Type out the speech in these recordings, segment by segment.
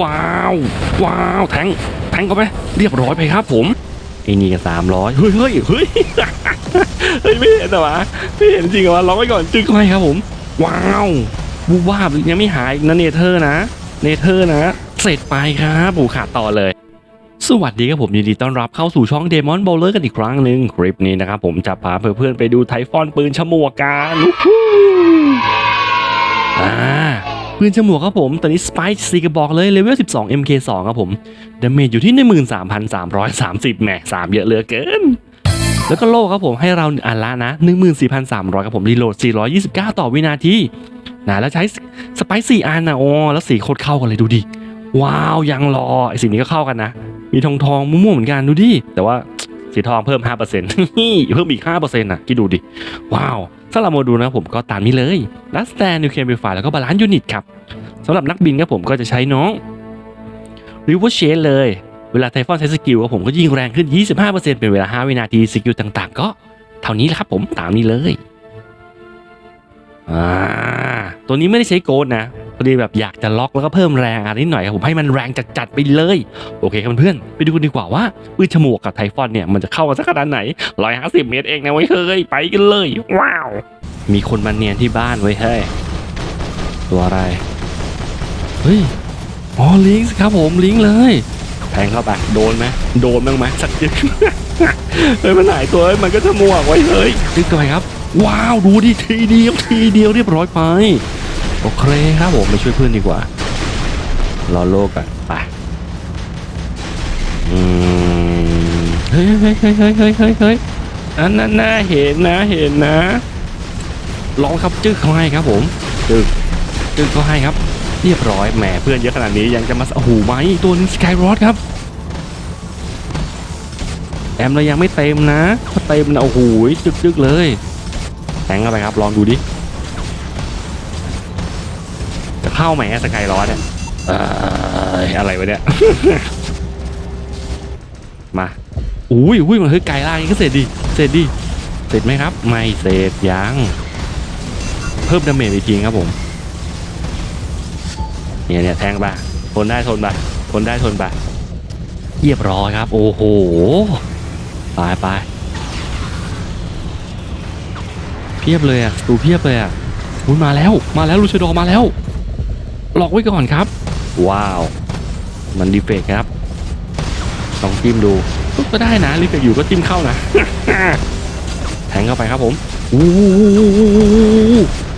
ว้าว ว้าว แทง แทงเข้าไปเรียบร้อยไปครับผมไอ้นี่ก็สามร้อยเฮ้ยเฮ้ยเฮ้ยเฮ้ยไม่เห็นเหรอวะไม่เห็นจริงเหรอวะร้องไว้ก่อนจึ๊กเข้าไปครับผม ว้าววูบวาบยังไม่หายอีกนะเนเธอร์นะ เนเธอร์นะ เสร็จไปครับผมขาดต่อเลย สวัสดีครับผมยินดีต้อนรับเข้าสู่ช่อง Demon Bowler กันอีกครั้งหนึ่งคลิปนี้นะครับผมจะพาเพื่อนๆไปดูไทฟอนปืนฉมวกกันวู้ฮู้อ่า ปืนฉมวกครับผม ตอนนี้สไปซ์ซีกระบอกเลยเลเวล 12 MK2 ครับผมดาเมจอยู่ที่ 13,330แหมสามเยอะเหลือเกิน แล้วก็โล่ครับผมให้เราอันละนะ 14,300 ครับผม รีโหลด 429 ต่อวินาทีนะแล้วใช้สไปซีอันนะโอ้แล้วสีโคตรเข้ากันเลยดูดิ ว้าว ยังรอไอสีนี้ก็เข้ากันนะ มีทองทองม่วงเหมือนกันดูดิ แต่ว่าสีทองเพิ่ม 5%เพิ่มอีก 5%นะคิดดูดิ ว้าว สำหรับโมดูลนะผมก็ตามนี้เลยลัสแตนนิวเคลียร์บิฟายแล้วก็บาลานซ์ยูนิตครับสำหรับนักบินครับผมก็จะใช้น้องริเวอร์เชนเลย เวลาไทฟอนใช้สกิลครับผมก็ยิงแรงขึ้น 25%เป็นเวลา 5 วินาทีสกิลต่างๆ ก็เท่านี้แหละครับผมตามนี้เลย อ่า ตัวนี้ไม่ได้ใช้โกดนะ พอดีแบบอยากจะล็อกแล้วก็เพิ่มแรงอันนิดหน่อยครับผมให้มันแรงจัดๆไปเลย โอเคครับเพื่อนไปดูกันดีกว่าว่าปืนฉมวกกับไทฟอนเนี่ยมันจะเข้ากันสักขนาดไหน150เมตรเองนะเว้ยเฮ้ยไปกันเลย ว้าว มีคนมาเนียนที่บ้านไว้ยเฮ้ยตัวอะไรเฮ้ยอ๋อลิงส์ครับผมลิงเลย แทงเข้าไปโดนไหมโดนบ้างไหมสักจึกเฮ้ยมันหายตัวมันก็ฉมวกไว้เฮ้ยจึกไปครับ ว้าว ดูดิทีเดียวทีเดียวเรียบร้อยไป โอเคครับผมไปช่วยเพื่อนดีกว่า รอโลกกันไปอืมเฮ้ยเฮ้ยเฮ้ยเฮ้ยเฮ้ยเฮ้ยอันนั้นน่าเห็นนะเห็นนะลองครับจึ๊กเขาให้ครับผมจึ๊กจึ๊กเขาให้ครับ เรียบร้อยแหมเพื่อนเยอะขนาดนี้ยังจะมาโอ้โหไหมตัวนี้สกายรอดครับแอมเรายังไม่เต็มนะเต็มนะโอ้โหจึ๊กจึ๊กเลยแทงเข้าไปครับลองดูดิ เข้าไหมสกายรอดเนี่ยเอ่ออะไรวะเนี่ย มาอุ้ยอุ้ยมันเฮ้ยไก่ล่างนี้ก็เสร็จดิเสร็จดิเสร็จไหมครับ ไม่เสร็จยังเพิ่มดาเมจอีกทีครับผมเนี่ยเนี่ยแทงไปทนได้ทนไปทนได้ทนไปเรียบร้อยครับ โอ้โหไปไปเพียบเลยอะดูเพียบเลยอะอุ้ยมาแล้ว มาแล้วลูชดอร์มาแล้ว ล็อกไว้ก่อนครับ ว้าว มันดีเฟกครับลองจิ้มดูก็ได้นะลิฟต์อยู่ก็จิ้มเข้านะแทงเข้าไปครับผมโอ้โห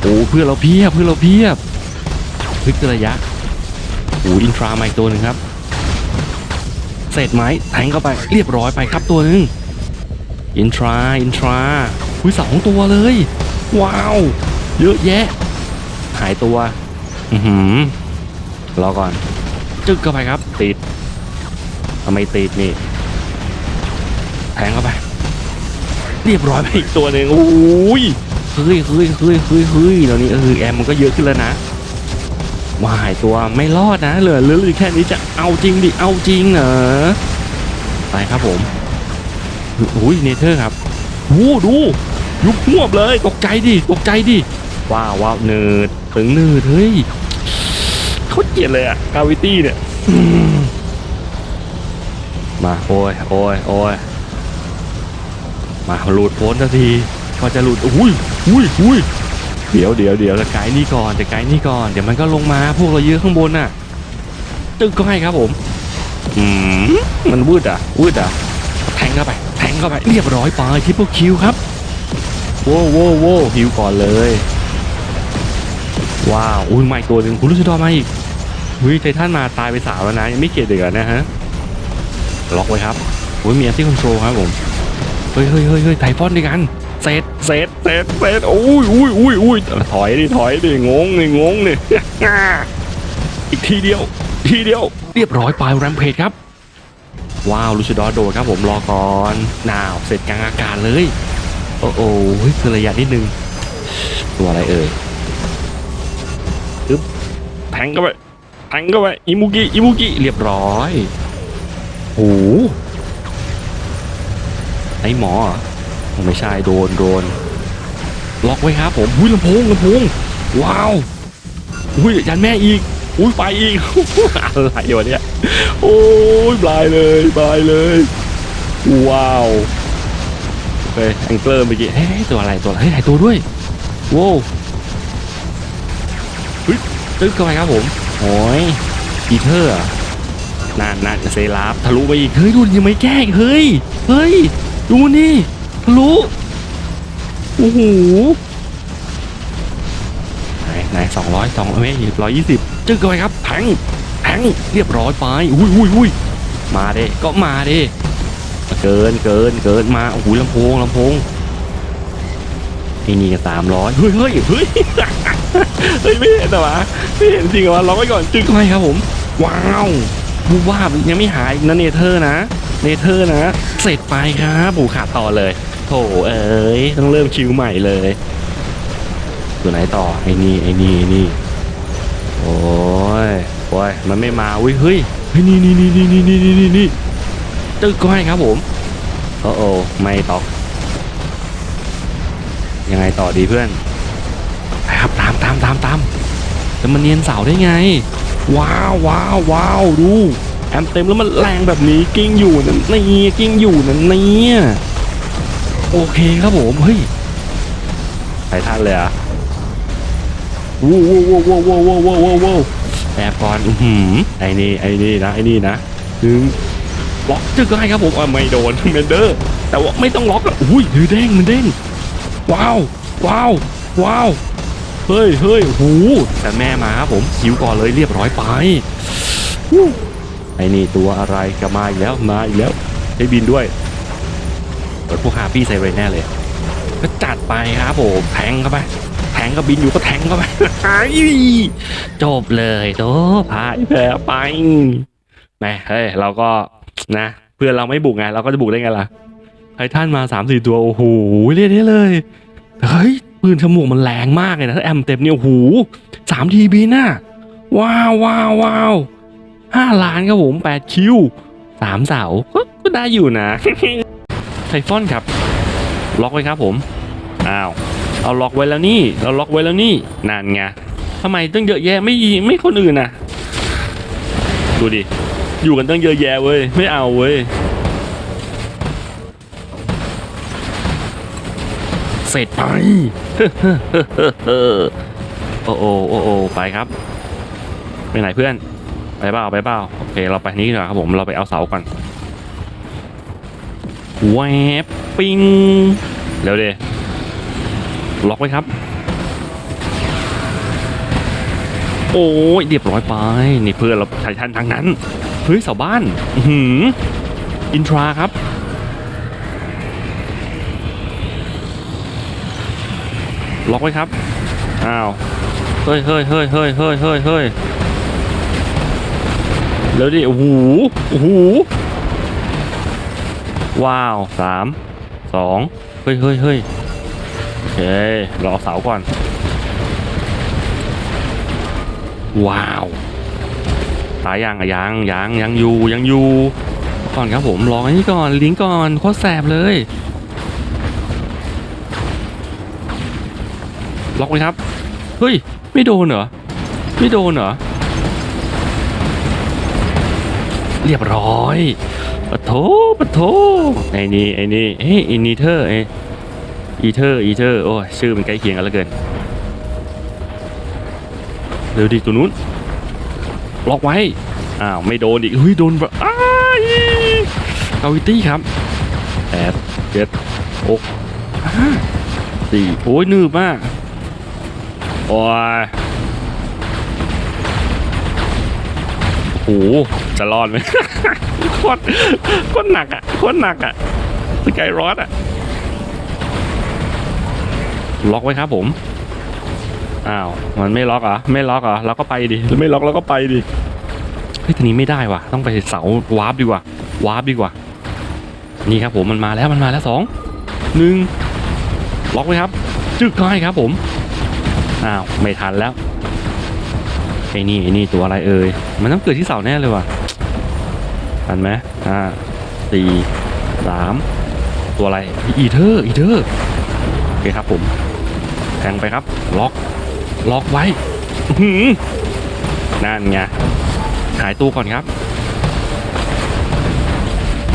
โอ้เพื่อนเราเพียบเพื่อนเราเพียบพลิกระยะโอ้อินทรามาอีกตัวหนึ่งครับเสร็จไหมแทงเข้าไปเรียบร้อยไปครับตัวหนึ่งอินทราอินทราอุ้ยสองตัวเลย ว้าว เยอะแยะ หายตัว อือหือรอก่อน จึ๊กเข้าไปครับ ติดทำไมติดนี่แทงเข้าไป เรียบร้อยไปอีกตัวหนึ่งโอ้ยเฮ้ยเฮ้ยเฮ้ยเฮ้ยเฮ้ยตอนนี้เออแอมมันก็เยอะขึ้นแล้วนะวายตัวไม่รอดนะเหลือเหลือเหลือแค่นี้จะเอาจริงดิเอาจริงเหรอไปครับผมโอ้ยเนเธอร์ครับโอ้ดูยุบหวบเลยตกใจดิตกใจดิว้าวว้าวเนิร์ดถึงเนิร์ดเฮ้ย เขาเกลียดเลยอะกาวิตี้เนี่ยมา โอ้ยโอ้ยโอ้ยมาหลุดพ้นสักทีก็จะหลุดอุ้ยอุ้ยอุ้ยเดี๋ยวเดี๋ยวเดี๋ยวจะไกด์นี่ก่อนจะไกด์นี่ก่อนเดี๋ยวมันก็ลงมาพวกเราเยอะข้างบนน่ะตึกก็ให้ครับผมอืมมันวืดอะวืดอะแทงเข้าไปแทงเข้าไปเรียบร้อยไปทิปเปิลคิวครับโว้วโว้วโว้วฮิวก่อนเลย ว้าวอุ้ยมาอีกตัวหนึ่งคุณรู้สึกดอมาอีก อุ้ยไททันมาตายไปสามแล้วนะ ยังไม่เกลียดเด็กเหรอนะฮะ ล็อกไว้ครับโอ้ยมีแอนตี้คอนโทรลครับผม เฮ้ยเฮ้ยเฮ้ยเฮ้ยไทฟอนด้วยกันเซตเซตเซตเซตโอ้ยอุ้ยอุ้ยอุ้ยถอยดิถอยดิงงนี่งงนี่อีกทีเดียว ทีเดียว เรียบร้อยไปแรมเพจครับ ว้าวลูชิดอสโดดครับผมรอก่อนนาวเสร็จกลางอากาศเลย โอ้โหเฮ้ยคือระยะนิดนึง ตัวอะไรเอ่ยอึ๊บแทงเข้าไป แทงเข้าไปอิมุกิอิมุกิเรียบร้อยโอ้โหไอหมอเหรอไม่ใช่โดนโดนล็อกไว้ครับผมหุ้ยลำโพงลำโพงว้าวหุ้ยยันแม่อีกอุ้ยไปอีกอะไรวะเนี่ยโอ้ยบลายเลยบลายเลยว้าวโอเคแองเกิลเมื่อกี้เฮ้ยตัวอะไรตัวอะไรเฮ้ยหายตัวด้วยโว้วเฮ้ยตึ๊กเข้าไปครับผม โอ้ยอีเทอร์นั่นนั่นเซราฟทะลุไปอีก เฮ้ยดูยังไม่แก้เฮ้ย เฮ้ย ดูนี่ทะลุ โอ้โห ไหนไหนสองร้อยสองไม่ร้อยยี่สิบจึ๊กเข้าไปครับแทงแทงเรียบร้อยไป อุ้ยอุ้ยอุ้ยมาเด้ก็มาเด้เกินเกินเกินมา โอ้โหลำโพงลำโพงไอ้นี่ก็สามร้อยเฮ้ยเฮ้ยเฮ้ย เฮ้ยไม่เห็นเหรอวะไม่เห็นจริงเหรอวะล็อกไว้ก่อนจึ๊กเข้าไปครับผม ว้าวบูว่าบยังไม่หายอีกนะเนเธอร์นะ เนเธอร์นะ เสร็จไปครับผูขาดต่อเลย โถเอ้ยต้องเริ่มคิวใหม่เลยตัวไหนต่อไอ้นี่ไอ้นี่ไอ้นี่โอ้ยโอ้ยมันไม่มาเว้ยเฮ้ยเฮ้ยนี่นี่นี่นี่นี่นี่นี่นี่ตึกก็ให้ครับผมโอ้โอไม่ตอกยังไงต่อดีเพื่อนไป ครับตามตามตามตามจะมาเนียนเสาได้ไง ว้าวว้าวว้าวดูแอมเต็มแล้วมันแรงแบบนี้กิ้งอยู่นั่นนี่กิ้งอยู่นั่นเนี่ยโอเคครับผมเฮ้ยไปท่านเลยเหรอะว้าวว้าวว้าวว้าวว้าวว้าวว้าวแอบก่อนอือหือไอ้นี่ไอ้นี่นะไอ้นี่นะหนึ่งล็อกจึกก็ให้ครับผมอะไม่โดนเมนเดอร์แต่ว่าไม่ต้องล็อกอะอุ้ยเด้งมันเด้งว้าวว้าวว้าว เฮ้ยเฮ้ยหูแต่แม่มาครับผมคิวก่อนเลยเรียบร้อยไปไอ้นี่ตัวอะไรก็มาอีกแล้วมาอีกแล้วใช้บินด้วยเปิดพวกฮาปี้ไซเรนแน่เลย ก็จัดไปครับผมแทงเข้าไปแทงก็บินอยู่ก็แทงเข้าไปจบเลยโตพายแพ้ไปแม่เฮ้ยเราก็นะ เพื่อนเราไม่บุกไงเราก็จะบุกได้ไงล่ะไททันมาสามสี่ตัวโอ้โหเรียกได้เลยเฮ้ย ปืนฉมวกมันแรงมากเลยนะถ้าแอมเต็มเนี่ยโอ้โหสามทีบีน่ะว้าวว้าวว้าวห้าล้านครับผมแปดคิวสามเสาก็ก็ได้อยู่นะไทฟอนครับ ล็อกไว้ครับผมอ้าวเอาล็อกไว้แล้วนี่เราล็อกไว้แล้วนี่นั่นไงทำไมต้องเยอะแยะไม่ไม่คนอื่นนะดูดิอยู่กันตั้งเยอะแยะเว้ยไม่เอาเว้ย เสร็จไปโอ้โอโอ้โอไปครับ ไปไหนเพื่อน ไปเปล่าไปเปล่าโอเค เราไปนี่ดีกว่าครับผมเราไปเอาเสาก่อนแวบปิงเร็วเดล็อกไว้ครับ โอ้ยเรียบร้อยไป นี่เพื่อนเราใช้ทันทางนั้นเฮ้ยเสาบ้าน อือหืออินทราครับ ล็อกไว้ครับ อ้าว เฮ้ยเฮ้ยเฮ้ยเฮ้ยเฮ้ยเฮ้ยเฮ้ยแล้วดิโอ้โหโอ้โหว้าวสามสองเฮ้ยเฮ้ยเฮ้ยโอเค รอเสาก่อน ว้าว ตายยังอะยังยังยังอยู่ยังอยู่ ก่อนครับผม รออันนี้ก่อน ลิงก์ก่อน โคตรแสบเลย ล็อกไหมครับ เฮ้ย ไม่โดนเหรอ ไม่โดนเหรอ เรียบร้อยปะโถปะโถไอ้นี่ไอ้นี่เฮ้ยอินเทอร์ไอ้อีเทอร์อีเทอร์โอ้ยชื่อมันใกล้เคียงกันเหลือเกินเร็วดิตัวนู้นล็อกไว้อ้าวไม่โดนอีกเฮ้ยโดนแบบอ้ายกาวิตี้ครับแปดเจ็ดหกสี่โอ้ยนืบมาก โอ้ยโอ้โหจะรอดไหมโคตรโคตรหนักอะโคตรหนักอะสกายรอดอะ ล็อกไว้ครับผม อ้าว มันไม่ล็อกเหรอไม่ล็อกเหรอเราก็ไปดิไม่ล็อกเราก็ไปดิ เฮ้ยทีนี้ไม่ได้ว่ะ ต้องไปเสาวาร์ปดีกว่าวาร์ปดีกว่า นี่ครับผมมันมาแล้วมันมาแล้วสองหนึ่งล็อกไว้ครับจึกเข้าให้ครับผม อ้าว ไม่ทันแล้วไอ้นี่ไอ้นี่ตัวอะไรเอ่ยมันต้องเกิดที่เสาแน่เลยว่ะทันไหมห้าสี่สามตัวอะไรอีเทอร์อีเทอร์โอเคครับผมแทงไปครับ ล็อกล็อกไว้หือนั่นไงหายตัวก่อนครับ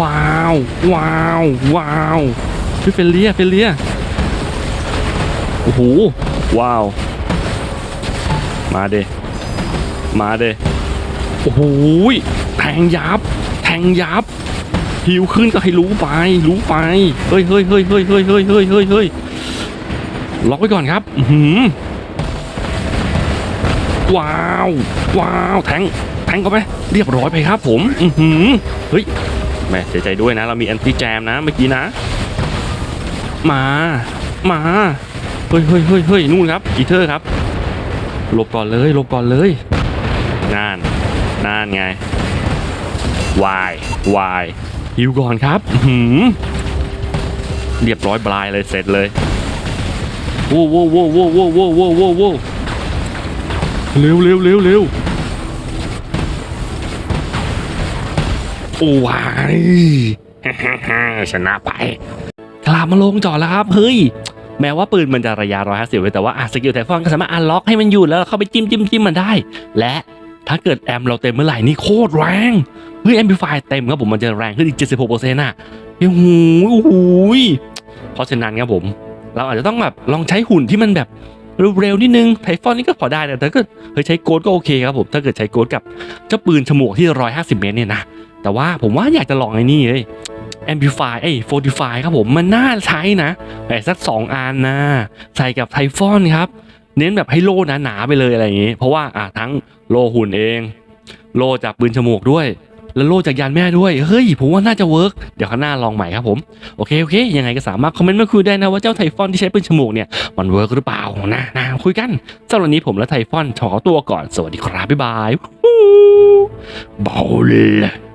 ว้าว ว้าว ว้าวพี่เฟลเลียเฟลเลียโอ้โห ว้าว มาเดมาเดโอ้โหแทงยับ แทงยับ หิวขึ้นก็ให้รู้ไป รู้ไป เฮ้ยเฮ้ยเฮ้ยเฮ้ยเฮ้ยเฮ้ยเฮ้ยเฮ้ยเฮ้ยล็อกไว้ก่อนครับอือหือว้าว ว้าว แทง แทงเข้าไป เรียบร้อยไปครับผม อือหือ เฮ้ย แม่เสียใจด้วยนะ เรามีแอนตี้แจมนะเมื่อกี้นะ มา มา เฮ้ยเฮ้ยเฮ้ยเฮ้ยนู่นครับอีเทอร์ครับหลบก่อนเลยหลบก่อนเลยนานนานไงวายวายฮิวก่อนครับหืมเรียบร้อยบลายเลยเสร็จเลยโว้วโว้วโว้วโว้วโว้วโว้วโว้วโว้วโว้เร็วเร็วเร็วเร็วโอ้วายชนะไปกลับมาลงจอดแล้วครับ เฮ้ย แม้ว่าปืนมันจะระยะ150ไว้แต่ว่าสกิลไทฟอนก็สามารถอันล็อกให้มันอยู่แล้วเข้าไปจิ้มจิ้มจิ้มมันได้ และถ้าเกิดแอมเราเต็มเมื่อไหร่นี่โคตรแรงเฮ้ยแอมพิฟายเต็มครับผมมันจะแรงขึ้นอีก 76%น่ะโอ้โหโอ้โหเพราะฉะนั้นครับผม เราอาจจะต้องแบบลองใช้หุ่นที่มันแบบเร็วๆนิดนึงไทฟอนนี่ก็พอได้แต่ถ้าเกิดเฮ้ยใช้โกดก็โอเคครับผมถ้าเกิดใช้โกดกับเจ้าปืนฉมวกที่ 150 เมตรเนี่ยนะแต่ว่าผมว่าอยากจะลองไอ้นี่เลย Amplify เอ้ย Fortify ครับผมมันน่าใช้นะแต่สัก 2อันนะ ใส่กับไทฟอนครับ เน้นแบบให้โล่หนาๆไปเลยอะไรอย่างงี้ เพราะว่าอะทั้งโล่หุ่นเอง โล่จากปืนฉมวกด้วย แล้วโล่จากยานแม่ด้วยเฮ้ยผมว่าน่าจะเวิร์กเดี๋ยวข้างหน้าลองใหม่ครับผมโอเคโอเคยังไงก็สามารถคอมเมนต์มาคุยได้นะว่าเจ้าไทฟอนที่ใช้ปืนฉมวกเนี่ยมันเวิร์กหรือเปล่านะนะคุยกันสำหรับวันนี้ผมและไทฟอนขอตัวก่อนสวัสดีครับบ๊ายบายเบาเลย